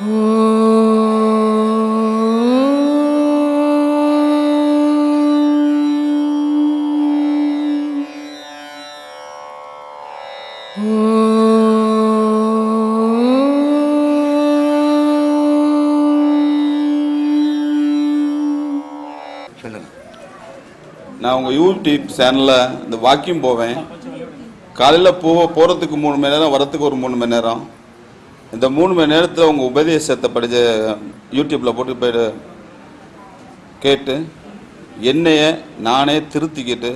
நான் உங்கள் யூடியூப் சேனலில் இந்த வாக்கிங் போவேன். காலையில் போ போகிறதுக்கு மூணு மணி நேரம் வரத்துக்கு ஒரு மூணு மணி நேரம். இந்த மூணு மணி நேரத்தில் உங்கள் உபதேசத்தை படித்த யூடியூப்பில் போட்டு போயிட்டு கேட்டு என்னைய நானே திருத்திக்கிட்டு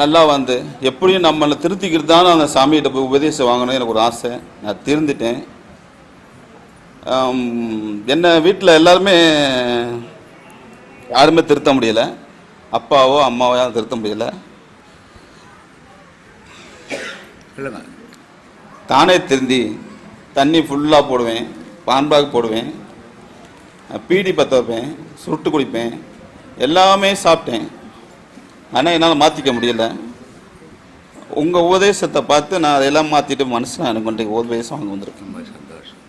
நல்லா வந்து எப்படியும் நம்மளை திருத்திக்கிட்டு தான் அந்த சாமிகிட்ட போய் உபதேசம் வாங்கணும் எனக்கு ஒரு ஆசை. நான் திருந்துட்டேன். என்னை வீட்டில் எல்லாருமே யாருமே திருத்த முடியல. அப்பாவோ அம்மாவோ யாரும் திருத்த முடியல. சொல்லுங்க. தானே திருந்தி தண்ணி ஃபுல்லாக போடுவேன் பான்பாக் போடுவேன் பீடி பற்ற வைப்பேன் சுருட்டு குடிப்பேன் எல்லாமே சாப்பிட்டேன். ஆனால் என்னால் மாற்றிக்க முடியல. உங்கள் உபதேசத்தை பார்த்து நான் அதையெல்லாம் மாற்றிட்டு மனசில் எனக்கு உபதேசம் வாங்க வந்திருக்கேன் ரொம்ப சந்தோஷம்.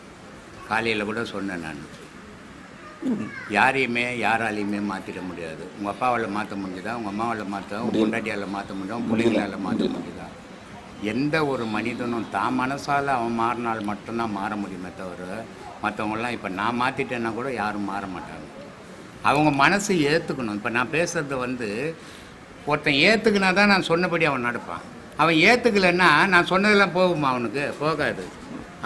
காலையில் கூட சொன்னேன் நான். யாரையுமே யாராலையுமே மாற்றிட முடியாது. உங்கள் அப்பாவால் மாற்ற முடியுதா உங்கள் அம்மாவால் மாற்ற உங்கள் பொண்டாட்டியால் மாற்ற உங்கள் பிள்ளைங்களால் மாற்ற முடியுதா? எந்த ஒரு மனிதனும் தான் மனசால் அவன் மாறினால் மட்டும்தான் மாற முடியுமே தவிர மற்றவங்களாம் இப்போ நான் மாற்றிட்டேன்னா கூட யாரும் மாற மாட்டாங்க. அவங்க மனசு ஏற்றுக்கணும் இப்போ நான் பேசுகிறது வந்து ஒருத்தன் ஏற்றுக்கினா தான் நான் சொன்னபடி அவன் நடப்பான். அவன் ஏற்றுக்கலைன்னா நான் சொன்னதெல்லாம் போகுமா அவனுக்கு? போகாது.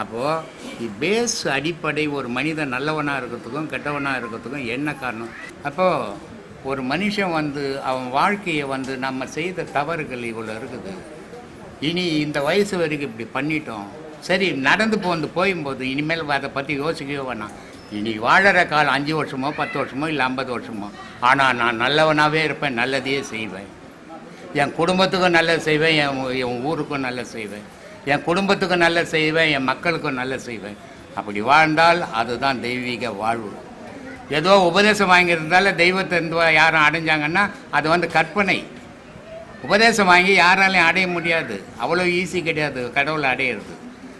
அப்போது பேஸ் அடிப்படை ஒரு மனிதன் நல்லவனாக இருக்கிறதுக்கும் கெட்டவனாக இருக்கிறதுக்கும் என்ன காரணம்? அப்போது ஒரு மனுஷன் வந்து அவன் வாழ்க்கையை வந்து நம்ம செய்த தவறுகள் இவ்வளோ இருக்குது. இனி இந்த வயசு வரைக்கும் இப்படி பண்ணிட்டோம். சரி நடந்து போந்து போயும்போது இனிமேல் அதை பற்றி யோசிக்கவே வேணாம். இனி வாழற காலம் அஞ்சு வருஷமோ பத்து வருஷமோ இல்லை ஐம்பது வருஷமோ. ஆனால் நான் நல்லவனாகவே இருப்பேன் நல்லதையே செய்வேன். என் குடும்பத்துக்கும் நல்லது செய்வேன் என் என் ஊருக்கும் நல்லது செய்வேன். என் குடும்பத்துக்கும் நல்லது செய்வேன் என் மக்களுக்கும் நல்லது செய்வேன். அப்படி வாழ்ந்தால் அதுதான் தெய்வீக வாழ்வு. ஏதோ உபதேசம் வாங்கியிருந்தால தெய்வத்தை இந்த யாரும் அடைஞ்சாங்கன்னா அது வந்து கற்பனை. உபதேசம் வாங்கி யாராலையும் அடைய முடியாது. அவ்வளோ ஈஸி கிடையாது. கடவுளை அடையிறது.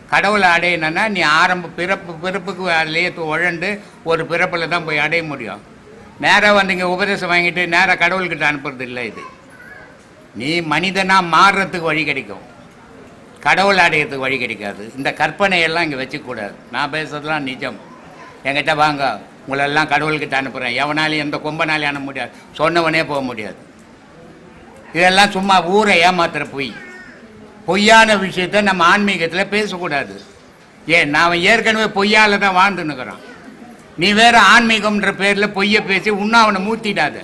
கடவுளை அடையணுன்னா நீ ஆரம்ப பிறப்பு பிறப்புக்கு அதுலேயே உழண்டு ஒரு பிறப்பில் தான் போய் அடைய முடியும். நேராக வந்து இங்கே உபதேசம் வாங்கிட்டு நேராக கடவுள்கிட்ட அனுப்புறது இல்லை இது. நீ மனிதனாக மாறுறதுக்கு வழி கிடைக்கும். கடவுள் அடையிறதுக்கு வழி கிடைக்காது. இந்த கற்பனையெல்லாம் இங்கே வச்சுக்கூடாது. நான் பேசுறதுலாம் நிஜம். என்கிட்ட வாங்க. உங்களெல்லாம் கடவுள்கிட்ட அனுப்புகிறேன் எவனாலையும் எந்த கொம்பனாலையும் அனுப்ப முடியாது. சொன்னவனே போக முடியாது. இதெல்லாம் சும்மா ஊரை ஏமாத்துற பொய். பொய்யான விஷயத்த நம்ம ஆன்மீகத்தில் பேசக்கூடாது. ஏன் நான் ஏற்கனவே பொய்யால் தான் வாழ்ந்துன்னுக்குறான் நீ வேற ஆன்மீகம்ன்ற பேரில் பொய்யை பேசி இன்னும் அவனை மூத்திடாத.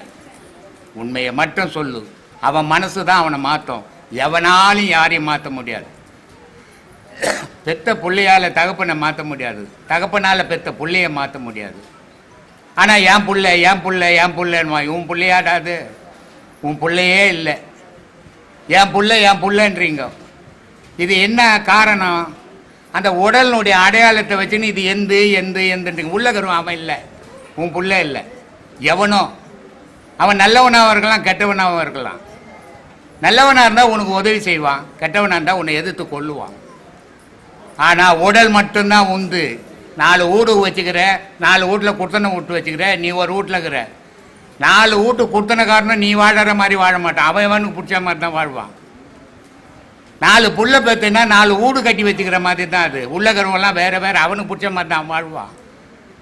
உண்மையை மட்டும் சொல்லு. அவன் மனசு தான் அவனை மாற்றும் எவனாலும் யாரையும் மாற்ற முடியாது. பெத்த பிள்ளையால் தகப்பனை மாற்ற முடியாது. தகப்பனால் பெத்த பிள்ளைய மாற்ற முடியாது. ஆனால் என் பிள்ளை என் பிள்ளை என் புள்ளன்னுவா உன் பிள்ளையாடாது உன் பிள்ளையே இல்லை. என் புள்ள என் புள்ளன்றீங்க. இது என்ன காரணம்? அந்த உடலினுடைய அடையாளத்தை வச்சுன்னு இது எந்து எந்து எந்துன்றீங்க. உள்ள கருவம் அவன் இல்லை. உன் புள்ள இல்லை. எவனோ. அவன் நல்லவனாகவும் இருக்கலாம் கெட்டவனாகவும் இருக்கலாம். நல்லவனாக இருந்தால் உனக்கு உதவி செய்வான். கெட்டவனாக இருந்தால் உன்னை எதிர்த்து கொள்ளுவான் ஆனால் உடல் மட்டும்தான் உந்து நாலு வீடு வச்சுக்கிற நாலு வீட்டில் குத்தனை விட்டு வச்சுக்கிற நீ ஒரு வீட்டில் இருக்கிற. நாலு வீட்டு குத்தனைக்காரனும் நீ வாழற மாதிரி வாழ மாட்டான். அவன் அவனுக்கு பிடிச்ச மாதிரி தான் வாழ்வான். நாலு புள்ள பெத்துனா நாலு வீடு கட்டி வச்சுக்கிற மாதிரி தான் அது. உள்ளக்கிறவங்களாம் வேற வேற அவனுக்கு பிடிச்ச மாதிரி தான் வாழ்வான்.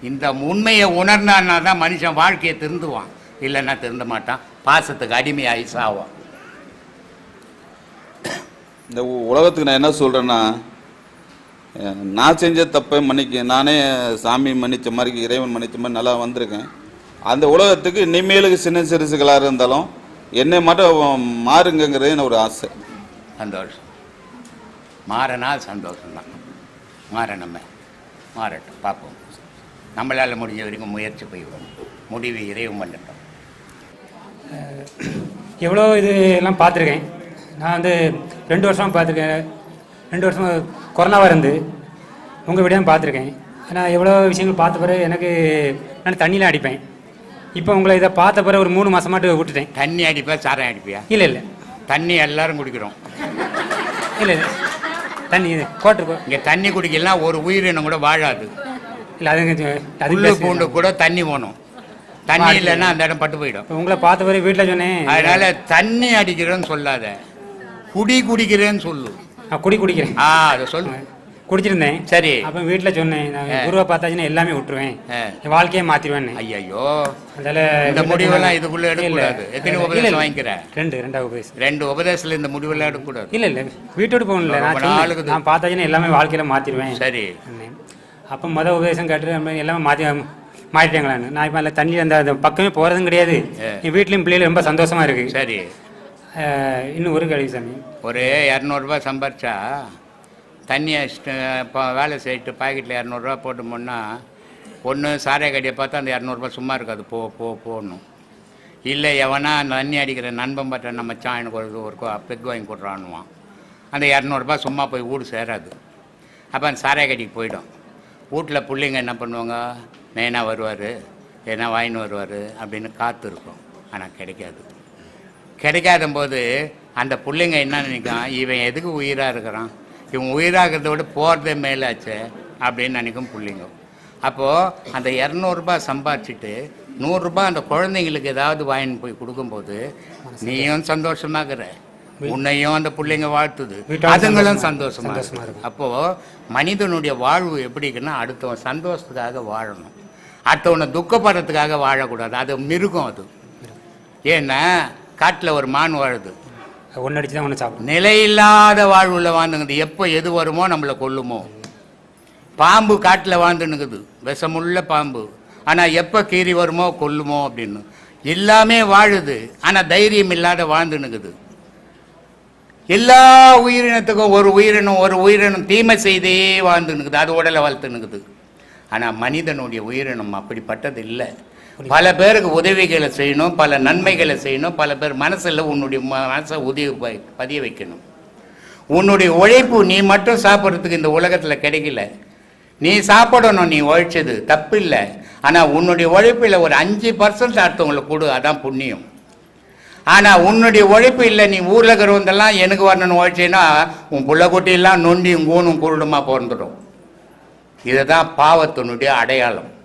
இந்த உண்மையை உணர்ந்தான்னா தான் மனுஷன் வாழ்க்கையை திருந்துவான். இல்லைன்னா திருந்த மாட்டான். பாசத்துக்கு அடிமையாகி சாவான். இந்த உலகத்துக்கு நான் என்ன சொல்கிறேன்னா நான் செஞ்ச தப்பை மன்னிக்க நானே சாமி மன்னித்த மாதிரி இறைவன் மன்னித்த மாதிரி நல்லா வந்திருக்கேன். அந்த உலகத்துக்கு இனிமேலுக்கு சின்ன சிறுசுகளாக இருந்தாலும் என்னை மட்டும் மாறுங்கங்கிறது எனக்கு ஒரு ஆசை. சந்தோஷம். மாறினால் சந்தோஷம்தான் மாறணுமே. மாறட்டும். பார்ப்போம். நம்மளால் முடிஞ்ச வரைக்கும் முயற்சி செய்வோம் முடிவு இறைவும் பண்ணட்டும். எவ்வளோ இது எல்லாம் பார்த்துருக்கேன். நான் வந்து ரெண்டு வருஷமாக பார்த்துருக்கேன். ரெண்டு வருஷம் கொரோனாவாக இருந்து உங்கள் வீடியோ பார்த்துருக்கேன். நான் எவ்வளோ விஷயங்கள் பார்த்த பிறகு எனக்கு நான் தண்ணியில் அடிப்பேன். இப்போ உங்களை இதை பார்த்த பிறகு ஒரு மூணு மாதமாட்டு விட்டுட்டேன். தண்ணி அடிப்பா சாரம் அடிப்பியா? இல்லை இல்லை. தண்ணி எல்லாரும் குடிக்கிறோம். இல்லை இல்லை. தண்ணி கோட்டர் கோ- இங்கே தண்ணி குடிக்கலாம் ஒரு உயிரினம் கூட வாழாது. இல்லை அது அது. பூண்டு கூட தண்ணி போகணும். தண்ணி இல்லைன்னா அந்த இடம் பட்டு போயிடும். உங்களை பார்த்த வரை வீட்டில் சொன்னேன். அதனால தண்ணி அடிக்கிறேன்னு சொல்லாத. குடி குடிக்கிறேன்னு சொல்லு. குடி குடிக்கிறேன். ஆ அதை சொல்லு. குடிச்சிருந்தேன். சரி. அப்போ வீட்டில் சொன்னேன் நான் குருவை பார்த்தாச்சுன்னா எல்லாமே விட்டுருவேன். என் வாழ்க்கையை மாற்றிடுவேன் ஐயோ அதனால இந்த முடிவெல்லாம். இதுக்குள்ள எடுக்கக்கூடாது. எத்தனை உபதேசம் இல்ல. வாங்கிக்கிற? ரெண்டு ரெண்டாவது உபதேசம். ரெண்டு உபதேசத்துல இந்த முடிவெல்லாம் எடுக்கக்கூடாது. இல்லை இல்லை. வீட்டோடு போகணும்ல. நான். நான் பார்த்தாச்சுன்னா எல்லாமே வாழ்க்கையில் மாற்றிடுவேன் சரி. அப்போ மொதல் உபதேசம் கேட்டு எல்லாமே மாற்றி மாறிட்டாங்களான்னு நான் இப்போ அதில் தண்ணி அந்த பக்கமே போகிறதும் கிடையாது. என் வீட்லேயும் பிள்ளைகள் ரொம்ப சந்தோஷமா இருக்கு. சரி. இன்னும் ஒரு கேள்வி சாமி. ஒரு இரநூறுபா சம்பாரிச்சா தண்ணியை அடிச்சுட்டு இப்போ வேலை செய்யிட்டு பாக்கெட்டில் இரநூறுவா போட்டோம்னா ஒன்று சாராய கடையை பார்த்தா அந்த இரநூறுபா சும்மா இருக்காது. போ போ போகணும் இல்லை எவனா தண்ணி அடிக்கிற நண்பன் பார்த்தா நம்ம மச்சான் எனக்கு ஒரு ஒரு பெக் வாங்கி கொடுறான்னுவான். அந்த இரநூறுபா சும்மா போய் வீடு சேராது. அப்போ அந்த சாராய கடைக்கு போயிடும். வீட்டில் பிள்ளைங்க என்ன பண்ணுவாங்க? நேனா வருவார். ஏன்னா வாங்கின்னு வருவார். அப்படின்னு காத்து இருக்கும். ஆனால் கிடைக்காது. கிடைக்காத போது அந்த பிள்ளைங்க என்ன நினைக்கும்? இவன் எதுக்கு உயிராக இருக்கிறான்? இவன் உயிராகிறத விட போகிறதே மேலாச்சே அப்படின்னு நினைக்கும் பிள்ளைங்க. அப்போது அந்த இரநூறுபா சம்பாதிச்சுட்டு நூறுரூபா அந்த குழந்தைங்களுக்கு ஏதாவது வாங்கின்னு போய் கொடுக்கும்போது நீயும் சந்தோஷமாகிற உன்னையும் அந்த பிள்ளைங்க வாழ்த்துது. அதுங்களும் சந்தோஷமா-. அப்போது மனிதனுடைய வாழ்வு எப்படி இருக்குன்னா அடுத்தவன் சந்தோஷத்துக்காக வாழணும். அடுத்தவனை துக்கப்படுறதுக்காக வாழக்கூடாது. அது மிருகம் அது. ஏன்னா காட்டில் ஒரு மான் வாழுது. ஒன்று அடிச்சு தான் ஒன்று சாப்பிடும் நிலையில்லாத வாழ்வுல வாழ்ந்துங்குது. எப்போ எது வருமோ நம்மளை கொல்லுமோ. பாம்பு காட்டில் வாழ்ந்துனுக்குது விஷமுள்ள பாம்பு. ஆனால் எப்போ கீறி வருமோ கொல்லுமோ அப்படின்னு. எல்லாமே வாழுது. ஆனால் தைரியம் இல்லாத வாழ்ந்துனுக்குது எல்லா உயிரினத்துக்கும் ஒரு உயிரினம் ஒரு உயிரினம் தீமை செய்தே வாழ்ந்துனுக்குது அது உடலை வளர்த்துனுக்குது ஆனால் மனிதனுடைய உயிரினம் அப்படிப்பட்டது இல்லை. பல பேருக்கு உதவிகளை செய்யணும் பல நன்மைகளை செய்யணும் பல பேர் மனசில் உன்னுடைய ம- மனசை உதவி பதிய வைக்கணும். உன்னுடைய உழைப்பு நீ மட்டும் சாப்பிட்றதுக்கு இந்த உலகத்தில் கிடைக்கல. நீ சாப்பிடணும் நீ உழைச்சது. தப்பு இல்லை ஆனால் உன்னுடைய உழைப்பில் ஒரு அஞ்சு பர்சன்ட் அடுத்தவங்களுக்கு கொடு அதான் புண்ணியம். ஆனால் உன்னுடைய உழைப்பு இல்லை நீ ஊரில் இருக்கிறவந்தெல்லாம் எனக்கு வரணும்னு உழைச்சேன்னா உன் புள்ள குட்டியெல்லாம் நொண்டி கூணும் குருடுமா பிறந்துடும். இதுதான் பாவத்தினுடைய அடையாளம்.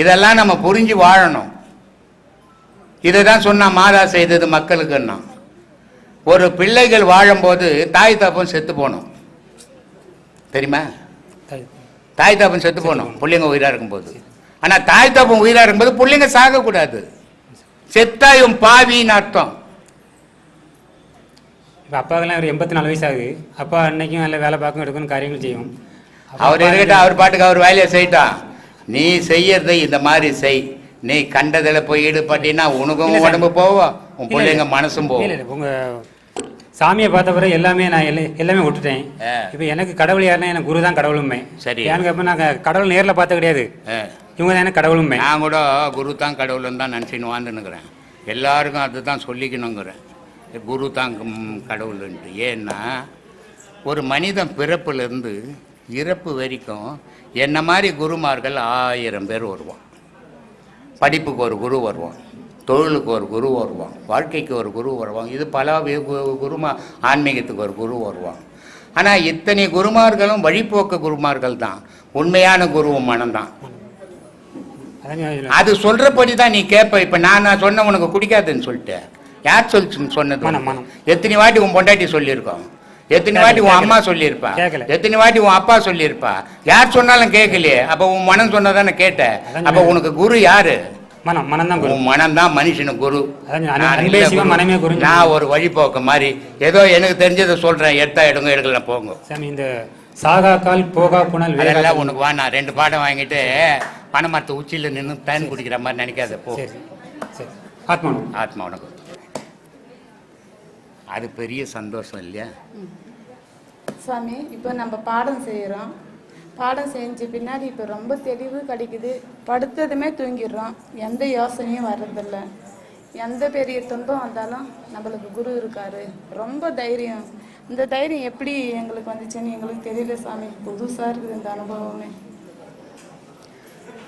இதெல்லாம் நம்ம புரிஞ்சு வாழணும். இதை தான் சொன்னா மாதா செய்தது மக்களுக்குன்னா. ஒரு பிள்ளைகள் வாழும்போது தாய் தப்பம் செத்து போகணும். தெரியுமா? தாய் தப்பம் செத்து போகணும். பிள்ளைங்க உயிராக இருக்கும்போது. ஆனால் தாய் தப்பம் உயிராக இருக்கும்போது பிள்ளைங்க சாகக்கூடாது. செத்தாயும் பாவின்னு அர்த்தம். இப்போ அப்பாவுக்கெல்லாம் ஒரு எண்பத்தி நாலு வயசு ஆகுது அப்பா அன்னைக்கும் நல்ல வேலை பார்க்கும் எடுக்கணும் காரியங்கள் செய்யும். அவர் இருக்கட்டும் அவர் பாட்டுக்கு அவர் வேலையை செய்யட்டான் நீ செய்யறதை இந்த மாதிரி செய். நீ கண்டதில் போய் ஈடுபட்டினா உனக்கும். உடம்பு போவோம் உன் பிள்ளைங்க. மனசும் போகும். உங்க சாமியை பார்த்த பிறகு எல்லாமே நான் எல்லா- எல்லாமே விட்டுட்டேன். இப்போ எனக்கு கடவுள் யாருன்னா எனக்கு குரு தான் கடவுளுமே. சரி. ஏன்னு கேட்ப நான் கடவுள் நேரில் பார்த்த கிடையாது. இவங்க தான் எனக்கு கடவுளுமே. நான் கூட குரு தான் கடவுள்னு தான் நினச்சின்னு வாழ்ந்துன்னுக்குறேன் எல்லாருக்கும் அதுதான் சொல்லிக்கணுங்கிறேன். குரு தான் கடவுளுன்ட்டு. ஏன்னா ஒரு மனிதன் பிறப்புலேருந்து இறப்பு வரைக்கும் என்ன மாதிரி குருமார்கள் ஆயிரம் பேர் வருவான். படிப்புக்கு ஒரு குரு வருவான். தொழிலுக்கு ஒரு குரு வருவான். வாழ்க்கைக்கு ஒரு குரு வருவான். இது பல குருமா ஆன்மீகத்துக்கு ஒரு குரு வருவான். ஆனால் இத்தனை குருமார்களும் வழிபோக்க குருமார்கள் தான். உண்மையான குருவும் மனம்தான் அது சொல்றபடி தான் நீ கேட்ப இப்ப நான் நான் சொன்ன உனக்கு குடிக்காதுன்னு சொல்லிட்டு யார் சொல்லி சொன்னது. எத்தனை வாட்டி உன் பொண்டாட்டி சொல்லியிருக்கோம்? எத்தனை வாட்டி உன் அம்மா சொல்லியிருப்பா. எத்தனை வாட்டி உன் அப்பா சொல்லியிருப்பா? யார் சொன்னாலும் கேட்கலையே அப்ப உன் மனம் சொன்னதானே கேட்ட? அதான் அப்ப உனக்கு குரு யாரு? மனம் மனம் குரு. உன் மனம் தான் மனுஷனுக்கு குரு குரு. மனமே குருன்னு நான் ஒரு வழிபோக்க மாதிரி. ஏதோ எனக்கு தெரிஞ்சதை சொல்றேன். எடுத்தா எடுங்க எடுக்கல போங்க. சாமி இந்த சாகா கால் போகா புனல் வேகா அதெல்லாம் உனக்கு வா நான் ரெண்டு பாடம் வாங்கிட்டு பனைமரத்து உச்சியில நின்று தேன் குடிக்கிற மாதிரி நினைக்காத போ. ஆத்மா ஆத்மா உனக்கு. அது பெரிய சந்தோஷம் இல்லையா? சுவாமி இப்போ நம்ம பாடம் செய்கிறோம் பாடம் செஞ்ச பின்னாடி இப்போ ரொம்ப தெளிவு கிடைக்குது. படுத்ததுமே தூங்கிடுறோம். எந்த யோசனையும் வர்றதில்ல. எந்த பெரிய துன்பம் வந்தாலும் நம்மளுக்கு குரு இருக்காரு. ரொம்ப தைரியம். இந்த தைரியம் எப்படி எங்களுக்கு வந்துச்சுன்னு எங்களுக்கு தெரியல சாமி புதுசாக இருக்குது இந்த அனுபவமே.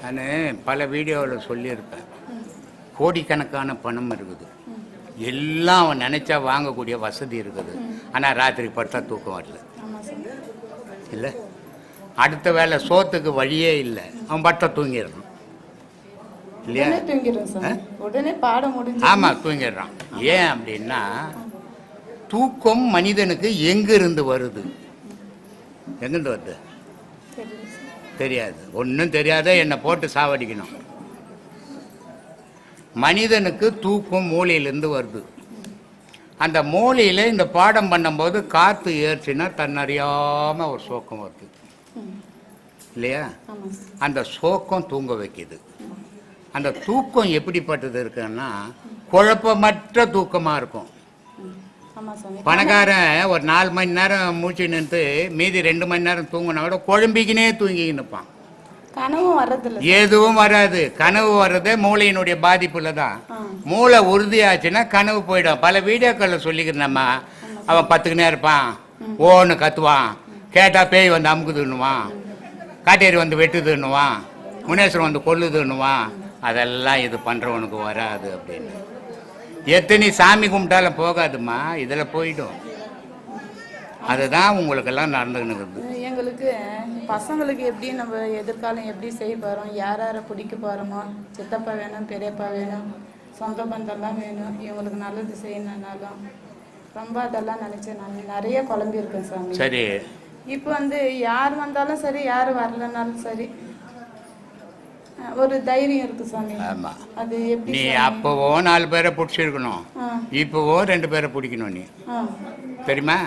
நான் பல வீடியோவில் சொல்லியிருப்பேன். கோடிக்கணக்கான பணம் இருக்குது. எல்லாம் அவன் நினைச்சா வாங்கக்கூடிய வசதி இருக்குது. ஆனால் ராத்திரி படுத்தா தூக்கம் வரல. இல்லை? அடுத்த வேளை சோத்துக்கு வழியே இல்லை. அவன் பட்ட தூங்கிடுறான். இல்லையா? உடனே பாடம் முடிஞ்சு. ஆமாம் தூங்கிடுறான். ஏன் அப்படின்னா தூக்கம் மனிதனுக்கு எங்கிருந்து வருது? எங்கிருந்து வருது. தெரியாது. ஒன்றும் தெரியாத என்னை போட்டு சாவடிக்கணும். மனிதனுக்கு தூக்கம் மூளையிலேருந்து வருது. அந்த மூளையில் இந்த பாடம் பண்ணும்போது காற்று ஏற்றுனா தன்னறியாமல் ஒரு சோக்கம் வருது. இல்லையா? அந்த சோக்கம் தூங்க வைக்குது. அந்த தூக்கம் எப்படிப்பட்டது இருக்குன்னா குழப்பமற்ற தூக்கமாக இருக்கும். பணக்காரன் ஒரு நாலு மணி நேரம் மூச்சு நின்று மீதி ரெண்டு மணி நேரம் தூங்கினா கூட குழம்பிக்கினே தூங்கிக்கின்னு இருப்பான். கனவும் வர்றதில்ல எதுவும் வராது. கனவு வர்றதே மூளையினுடைய பாதிப்புல தான். மூளை உறுதியாச்சுன்னா கனவு போயிடும். பல வீடியோக்களில் சொல்லிக்கிறேன் அவன் பத்துக்குனே இருப்பான். ஓன்னு கத்துவான். கேட்டா பேய் வந்து அமுக்குதுன்னுவான். காட்டேரி வந்து வெட்டுதுன்னுவான். முனேஸ்வரன் வந்து கொல்லுதுன்னுவான். அதெல்லாம் இது பண்றவனுக்கு வராது அப்படின்னு. எத்தனை சாமி கும்பிட்டாலும் போகாதும்மா. இதில் போயிடும். அதுதான் உங்களுக்கெல்லாம் நடந்துக்கின்னு இருக்குது எங்களுக்கு பசங்களுக்கு எப்படி நம்ம எதிர்காலம் எப்படி செய்ய போகிறோம் யார் யாரை பிடிக்க போகிறோமோ சித்தப்பா வேணும் பெரியப்பா வேணும் சொந்த பந்தம்லாம் வேணும் இவங்களுக்கு நல்லது செய்யணுன்னாலும் ரொம்ப அதெல்லாம் நினச்சி நான் நிறைய குழம்பி இருக்கேன் சாமி. சரி. இப்போ வந்து யார் வந்தாலும் சரி யார் வரலனாலும் சரி ஒரு தைரியம் இருக்கு சாமி. ஆமா. அது எப்படி நீ? அப்போவோ நாலு பேரை பிடிச்சிருக்கணும். இப்போவோ ரெண்டு பேரை பிடிக்கணும் நீ. தெரியுமா?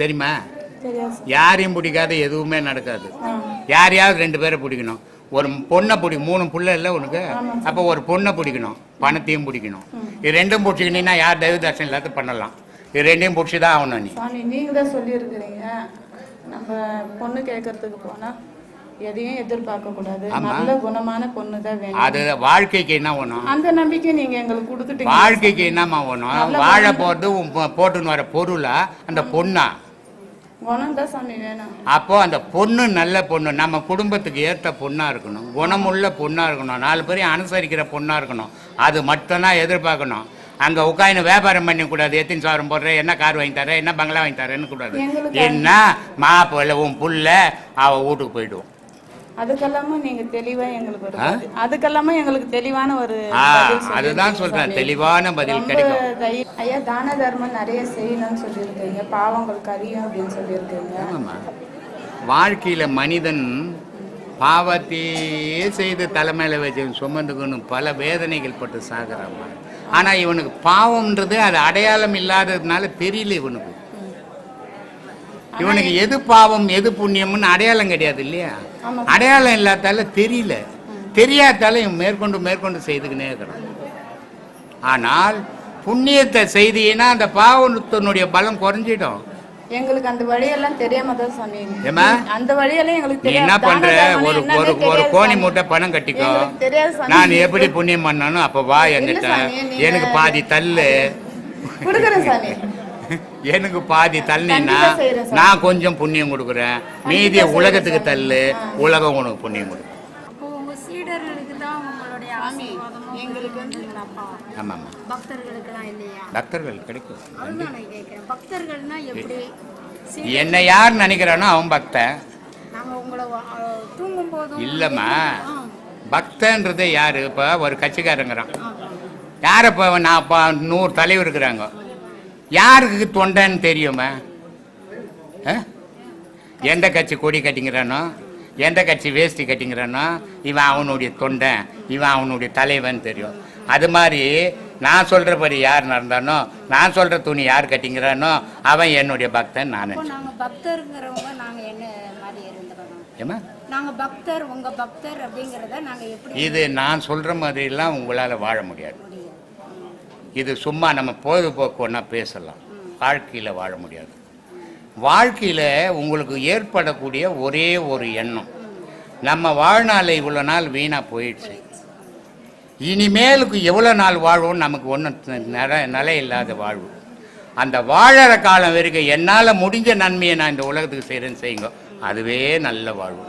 தெரியுமா? யாரையும் பிடிக்காத எதுவுமே நடக்காது. யாரையாவது ரெண்டு பேரை பிடிக்கணும். ஒரு பொண்ணை பிடி மூணு புள்ள இல்லை உனக்கு? அப்போ ஒரு பொண்ணை பிடிக்கணும். பணத்தையும் பிடிக்கணும். இது ரெண்டும் பிடிச்சிக்கினீங்கன்னா யார் தெய்வ தர்ஷனம் இல்லாத பண்ணலாம். இது ரெண்டையும் பிடிச்சி தான் ஆகணும் நீ. சாமி நீங்க தான் சொல்லியிருக்கிறீங்க. நம்ம பொண்ணு கேட்கறதுக்கு போனா எதையும் எதிர்பார்க்க கூடாது. நல்ல குணமான பொண்ணு தான் வேணும். அது வாழ்க்கைக்கு என்ன வேணும்? அந்த நம்பிக்கை நீங்க எங்களுக்கு கொடுத்துட்டீங்க. வாழ்க்கைக்கு என்னம்மா வேணும்? நல்ல வாழ குணம். போகிறது உன் பொ- போட்டுன்னு வர பொருளா? அந்த பொண்ணா? அப்போ அந்த பொண்ணு நல்ல பொண்ணு. நம்ம குடும்பத்துக்கு ஏற்ற பொண்ணா இருக்கணும். குணமுள்ள பொண்ணா இருக்கணும். நாலு பேரையும் அனுசரிக்கிற பொண்ணா இருக்கணும். அது மட்டும்தான் எதிர்பார்க்கணும். அங்க உட்காந்து வியாபாரம் பண்ண கூடாது எத்தனை சாரம் போடுற என்ன கார் வாங்கி தர என்ன பங்களா வாங்கி தரேன்னு கூடாது. என்ன? மாப்பிள்ள உன் புள்ள அவ வீட்டுக்கு போயிடுவோம். அதுக்கெல்லாமும் நீங்க தெளிவா எங்களுக்கு ஒரு. அதுக்கெல்லாம எங்களுக்கு தெளிவான ஒரு அதுதான் சொல்றேன். தெளிவான பதில் கிடைக்கும். ஐயா தான தர்மம் நிறைய செய்யணும்னு சொல்லியிருக்கீங்க. பாவங்களுக்கு அறியும் அப்படின்னு சொல்லியிருக்கீங்க. வாழ்க்கையில் மனிதன் பாவத்தையே செய்து தலைமையில் வச்சு சுமந்துக்கணும் பல வேதனைகள் பட்டு சாகுறாம்மா ஆனால் இவனுக்கு பாவம்ன்றது அது அடையாளம் இல்லாததுனால தெரியல இவனுக்கு. இவனுக்கு எது பாவம் எது புண்ணியம்னு அடையாளம் கிடையாது இல்லையா. அடையாளம் இல்லாதால தெரியல. தெரியாதால இவன் மேற்கொண்டு மேற்கொண்டு செய்துக்கினே இருக்கிறான். ஆனால் புண்ணியத்தை செய்தீங்கன்னா அந்த பாவத்தினுடைய பலம் குறைஞ்சிடும். எங்களுக்கு அந்த வழியெல்லாம் தெரியாம தான் ஏம்மா? அந்த வழியெல்லாம் எங்களுக்கு என்ன பண்ற? ஒரு ஒரு ஒரு கோணி. மூட்டை பணம் கட்டிக்கோ. நான் எப்படி புண்ணியம் பண்ணணும்? அப்ப வா என்கிட்ட. எனக்கு பாதி தள்ளு. கொடுக்குறேன் சாமி. எனக்கு பாதி தள்ளினா. நான் கொஞ்சம் புண்ணியம் கொடுக்குறேன். மீதிய உலகத்துக்கு. தள்ளு உலகம் உனக்கு புண்ணியம் கொடுக்கும் இல்லையா? பக்தர்கள் கிடைக்கும். என்னை யார் நினைக்கிறானோ அவன் பக்தன். இல்லைம்மா. பக்தன்றது யாரு? இப்போ ஒரு கட்சிக்காரங்கிறான். யார் இப்போ நான் இப்போ நூறு தலைவர் இருக்கிறாங்க. யாருக்கு தொண்டைன்னு தெரியுமா? எந்த கட்சி கொடி கட்டிங்கிறானோ எந்த கட்சி வேஷ்டி கட்டிங்கிறானோ இவன் அவனுடைய தொண்டன் இவன் அவனுடைய தலைவன் தெரியும். அது மாதிரி நான் சொல்கிறபடி யார் நடந்தானோ நான் சொல்கிற துணி யார் கட்டிங்கிறானோ அவன் என்னுடைய பக்தன் நான். ஏமா நாங்க பக்தர் உங்க பக்தர் அப்படிங்கறத நாங்க எப்படி இது நான் சொல்கிற மாதிரிலாம் உங்களால் வாழ முடியாது. இது சும்மா நம்ம பொழுதுபோக்கு ஒன்றா பேசலாம். வாழ்க்கையில் வாழ முடியாது. வாழ்க்கையில் உங்களுக்கு ஏற்படக்கூடிய ஒரே ஒரு எண்ணம். நம்ம வாழ்நாள் இவ்வளோ நாள் வீணாக போயிடுச்சு. இனிமேலுக்கு எவ்வளோ நாள் வாழ்வோம் நமக்கு ஒன்றும் நில நிலை இல்லாத வாழ்வு. அந்த வாழற காலம் வரைக்கும் என்னால் முடிஞ்ச நன்மையை நான் இந்த உலகத்துக்கு செய்கிறேன்னு செய்யுங்க. அதுவே நல்ல வாழ்வு.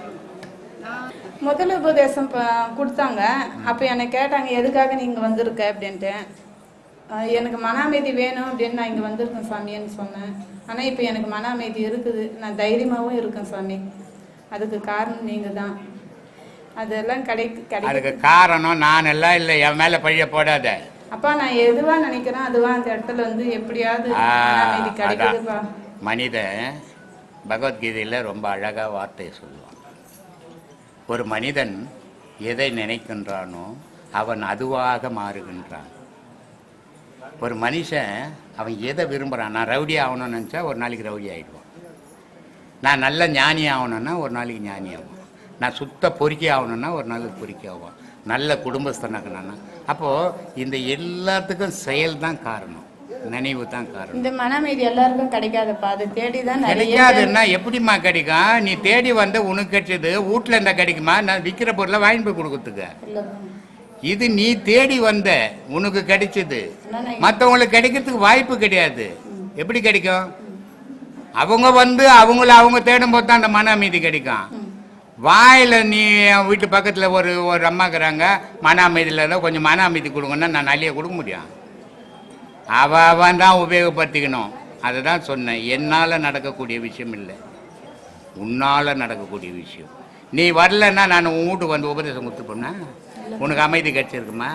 முதல் உபதேசம் கொடுத்தாங்க. அப்போ என்னை கேட்டாங்க எதுக்காக நீங்கள் வந்திருக்க? அப்படின்ட்டு. எனக்கு மன அமைதி வேணும் அப்படின்னு நான் இங்கே வந்திருக்கேன் சாமின்னு சொன்னேன். ஆனால் இப்போ எனக்கு மன அமைதி இருக்குது. நான் தைரியமாகவும் இருக்கேன் சாமி. அதுக்கு காரணம் நீங்கள் தான். அதெல்லாம் கிடை கிடை. அதுக்கு காரணம் நான் எல்லாம் இல்லை. என் மேலே பழிய போடாத. அப்பா நான் எதுவா நினைக்கிறேன் அதுவா அந்த இடத்துல வந்து எப்படியாவது. மனிதன் பகவத்கீதையில் ரொம்ப அழகாக வார்த்தையை சொல்லுவான். ஒரு மனிதன் எதை நினைக்கின்றானோ அவன் அதுவாக மாறுகின்றான். ஒரு மனுஷன் அவன் எதை விரும்புகிறான் நான் ரவுடி ஆகணும்னு நினச்சா ஒரு நாளைக்கு ரவுடி ஆகிடுவான் நான் நல்ல ஞானி ஆகணும்னா ஒரு நாளைக்கு ஞானி ஆகும் நான் சுத்த பொறுக்கி ஆகணும்னா ஒரு நாளைக்கு பொறுக்கி ஆகும் நல்ல குடும்பஸ்தனாக்கணும்னா. அப்போது இந்த எல்லாத்துக்கும் செயல் தான் காரணம். நினைவு தான் காரணம். இந்த மன அமைதி எல்லாருக்கும் கிடைக்காதுப்பா. அது தேடி தான் கிடைக்காதுன்னா எப்படிம்மா கிடைக்கும்? நீ தேடி வந்து உனக்கு கிடைச்சது வீட்டில் இருந்தால் கிடைக்குமா? நான் விற்கிற பொருளை வாங்கி போய் கொடுக்கறதுக்கு. இது நீ தேடி வந்த உனக்கு கிடைச்சது. மற்றவங்களுக்கு கிடைக்கிறதுக்கு வாய்ப்பு கிடையாது. எப்படி கிடைக்கும்? அவங்க வந்து அவங்கள அவங்க தேடும் போது தான் அந்த மன அமைதி கிடைக்கும். வாயில் நீ என் வீட்டு பக்கத்தில் ஒரு ஒரு அம்மாக்குறாங்க மன அமைதியில் இருந்தால் கொஞ்சம் மன அமைதி கொடுங்கன்னா நான் நல்லிய கொடுக்க முடியும். அவ அவன் தான் உபயோகப்படுத்திக்கணும். அதை தான் சொன்னேன். என்னால் நடக்கக்கூடிய விஷயம் இல்லை. உன்னால் நடக்கக்கூடிய விஷயம். நீ வரலன்னா நான் உன் வீட்டுக்கு வந்து உபதேசம் கொடுத்துப்போம்னா உனக்கு அமைதி கிடைச்சிருக்குமா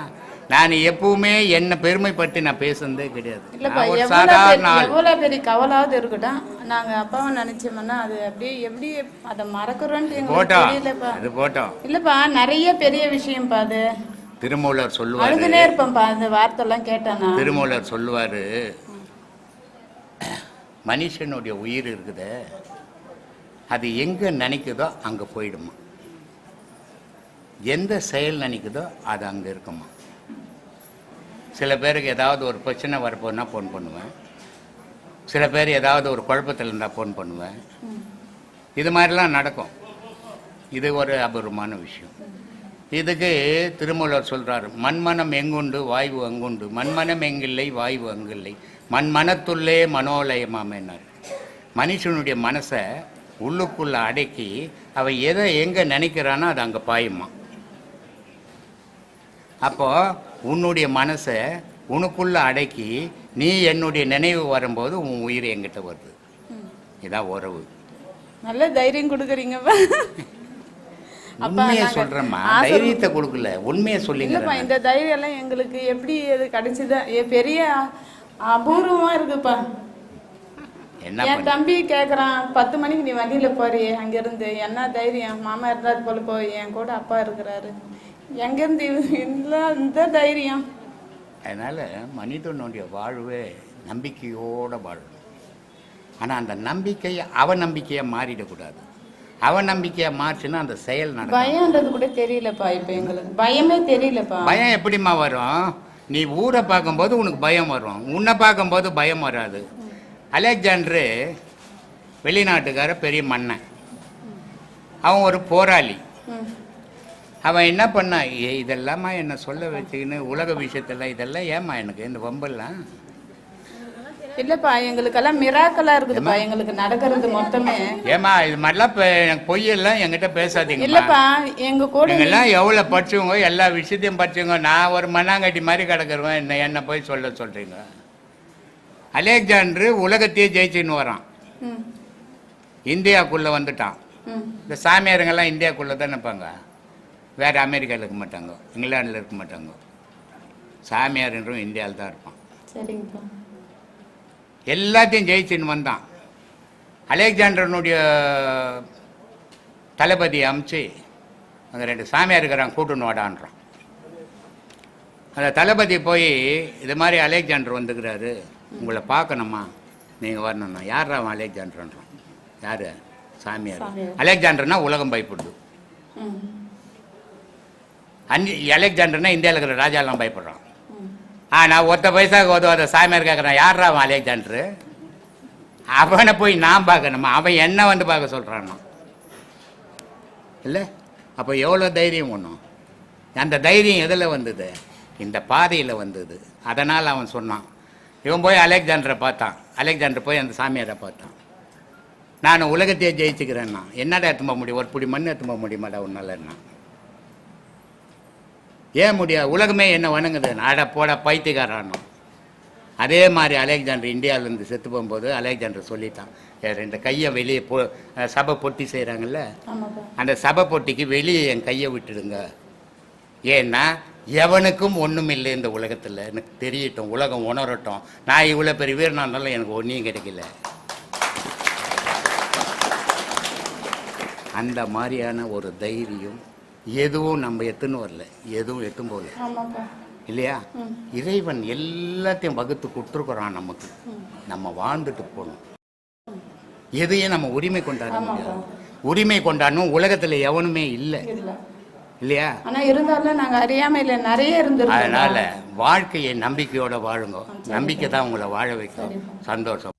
நான் எப்பவுமே என்னை பெருமைப்பட்டு நான் பேசுனதே கிடையாது. சாதாரண பெரிய- கவலாவது இருக்கட்டும். நாங்க அப்பாவை நினைச்சோம்னா அது அப்படியே எப்படி அதை மறக்கிறோன்ட்டு போட்டோம் அது போட்டோம் இல்லப்பா நிறைய பெரிய விஷயம்ப்பா அது. திருமூலர் சொல்லுவாரு. அழுதுனே இருப்பேன்ப்பா அந்த வார்த்தைலாம் கேட்டேன்னா. திருமூலர் சொல்லுவாரு மனுஷனுடைய உயிர் இருக்குதே. அது எங்க நினைக்குதோ அங்க போயிடுமா? எந்த செயல் நினைக்குதோ அது அங்கே இருக்குமா? சில பேருக்கு ஏதாவது ஒரு பிரச்சனை வரப்போனா ஃபோன் பண்ணுவேன். சில பேர் ஏதாவது ஒரு குழப்பத்தில் இருந்தால் ஃபோன் பண்ணுவேன். இது மாதிரிலாம் நடக்கும். இது ஒரு அபூர்வமான விஷயம். இதுக்கு திருமூலர் சொல்கிறார் மண்மனம் எங்குண்டு வாய்வு அங்குண்டு. மண்மனம் எங்கில்லை வாய்வு அங்கில்லை. மண்மனத்துள்ளே மனோலயமாமேனார் மனுஷனுடைய மனசை உள்ளுக்குள்ளே அடக்கி அவன் எதை எங்கே நினைக்கிறானோ அது அங்கே பாயுமா அப்போ உன்னுடைய மனசை உனக்குள்ள அடக்கி நீ என்னுடைய நினைவு வரும்போது உன் உயிர் என்கிட்ட வருது. இதான் உறவு. நல்ல தைரியம் கொடுக்குறீங்கப்பா அப்பா, உண்மையை சொல்றேம்மா. தைரியத்தை கொடுக்கல. உண்மையை சொல்லிங்க இந்த தைரியம் எல்லாம் எங்களுக்கு எப்படி அது கிடைச்சது? பெரிய அபூர்வமா இருக்குப்பா. என்ன என் தம்பி கேக்குறான் பத்து மணிக்கு நீ வண்டியில போறியே அங்கிருந்து என்ன தைரியம்? மாமா இருந்தாரு போல போய் என் கூட அப்பா இருக்கிறாரு. எங்கிருந்து இது- இல்ல இந்த தைரியம். அதனால மனிதனுடைய வாழ்வே நம்பிக்கையோட வாழணும் ஆனா அந்த நம்பிக்கையை அவநம்பிக்கையா மாறிடக்கூடாது. அவநம்பிக்கையா மாறிச்சுன்னா அந்த செயல் நடக்கும் பயம்ன்றது கூட தெரியலப்பா இப்ப எங்களுக்கு. பயமே தெரியலப்பா. பயம் எப்படிம்மா வரும்? நீ ஊரை பார்க்கும்போது உனக்கு பயம் வரும். உன்னை பார்க்கும்போது பயம் வராது. அலெக்சாண்டரு வெளிநாட்டுக்கார பெரிய மன்னன். அவன் ஒரு போராளி. அவன் என்ன பண்ணான் ஏ இதெல்லாமா என்ன சொல்ல வச்சுக்கின்னு உலக விஷயத்தெல்லாம் இதெல்லாம் ஏம்மா எனக்கு இந்த வம்பெல்லாம்? இல்லப்பா எங்களுக்கெல்லாம் மிராக்கலா இருக்குதுப்பா எங்களுக்கு நடக்கிறது மொத்தமே. ஏம்மா இது மாதிரிலாம் இப்போ எனக்கு பொய்யெல்லாம் என்கிட்ட பேசாதீங்கம்மா. இல்லப்பா எங்க கூட நீங்கெல்லாம் எவ்வளோ படிச்சவங்க எல்லா விஷயத்தையும் படிச்சவங்க நான் ஒரு மண்ணாங்கட்டி மாதிரி கிடக்குறவன் என்ன என்ன போய் சொல்ல சொல்கிறீங்க அலெக்சாண்டரு உலகத்தையே ஜெயிச்சுன்னு வரான். இந்தியாக்குள்ளே வந்துட்டான். இந்த சாமியாருங்கெல்லாம் இந்தியாக்குள்ளே தான் நிற்பாங்க. வேறு அமெரிக்காவில் இருக்க மாட்டாங்க. இங்கிலாண்டில் இருக்க மாட்டாங்க. சாமியார்ன்றவன் இந்தியாவில் தான் இருப்பான். எல்லாத்தையும் ஜெயிச்சுன்னு வந்தான். அலெக்சாண்டரனுடைய தளபதி அமுச்சு அங்கே ரெண்டு சாமியார் இருக்கிறான் கூட்டுன்னு வாடான்றான். அந்த தளபதி போய் இது மாதிரி அலெக்சாண்டர் வந்துக்கிறாரு. உங்களை பார்க்கணுமா? நீங்கள் வரணும்னா. யார் அவன் அலெக்சாண்டர்ன்றான்? யார்? சாமியார். சாமியார். அலெக்சாண்டர்னா உலகம் பயப்படுது. அஞ்சு அன்னி அலெக்சாண்டர்னா இந்தியாவில் இருக்கிற ராஜாலாம் பயப்படுறான். ம். ஆ நான் ஒத்த பைசாவுக்கு உதவாத சாமியார் கேட்குறான் யாரா அவன் அலெக்சாண்டரு? அவனை போய் நான் பார்க்கணுமா? அவன் என்ன வந்து பார்க்க சொல்கிறான்னா இல்லை? அப்போ எவ்வளோ தைரியம் ஒன்றும் அந்த தைரியம் எதில் வந்தது? இந்த பாதையில் வந்தது. அதனால் அவன் சொன்னான். இவன் போய் அலெக்சாண்டரை பார்த்தான். அலெக்சாண்டர் போய் அந்த சாமியாரை பார்த்தான். நான் உலகத்தையே ஜெயிச்சுக்கிறேன்னா என்னடா எத்தும்ப முடியும்? ஒரு பிடி மண் போக முடியுமாடா உன்னாலன்னா? ஏன் முடியாது உலகமே என்ன வணங்குது? அட போட பைத்தியக்காரன். அதே மாதிரி அலெக்சாண்டர் இந்தியாவிலேருந்து செத்து போகும்போது அலெக்சாண்டர் சொல்லிட்டான். ரெண்டு கையை வெளியே பொ சபை பொட்டி செய்கிறாங்கல்ல அந்த சபை பொட்டிக்கு வெளியே என் கையை விட்டுடுங்க. ஏன்னா எவனுக்கும் ஒன்றும் இல்லை இந்த உலகத்தில். எனக்கு தெரியட்டும் உலகம் உணரட்டும். நான் இவ்வளோ பெரிய வீரனா இருந்தாலும் எனக்கு ஒன்றையும் கிடைக்கல. அந்த மாதிரியான ஒரு தைரியம் எதுவும் நம்ம எத்துன்னு வரல. எதுவும் எத்தும் போகல இல்லையா? இறைவன் எல்லாத்தையும் வகுத்து கொடுத்துருக்குறான் நமக்கு. நம்ம வாழ்ந்துட்டு போகணும். எதையும் நம்ம உரிமை கொண்டாட முடியாது. உரிமை கொண்டாடணும். உலகத்துல எவனுமே இல்லை. இல்லை. இல்லையா? ஆனா இருந்தாலும் நாங்க அறியாமையில நிறைய இருந்திருக்கோம் அதனால வாழ்க்கையை நம்பிக்கையோட வாழுங்க. நம்பிக்கை தான் உங்களை வாழ வைக்கும். சந்தோஷம்.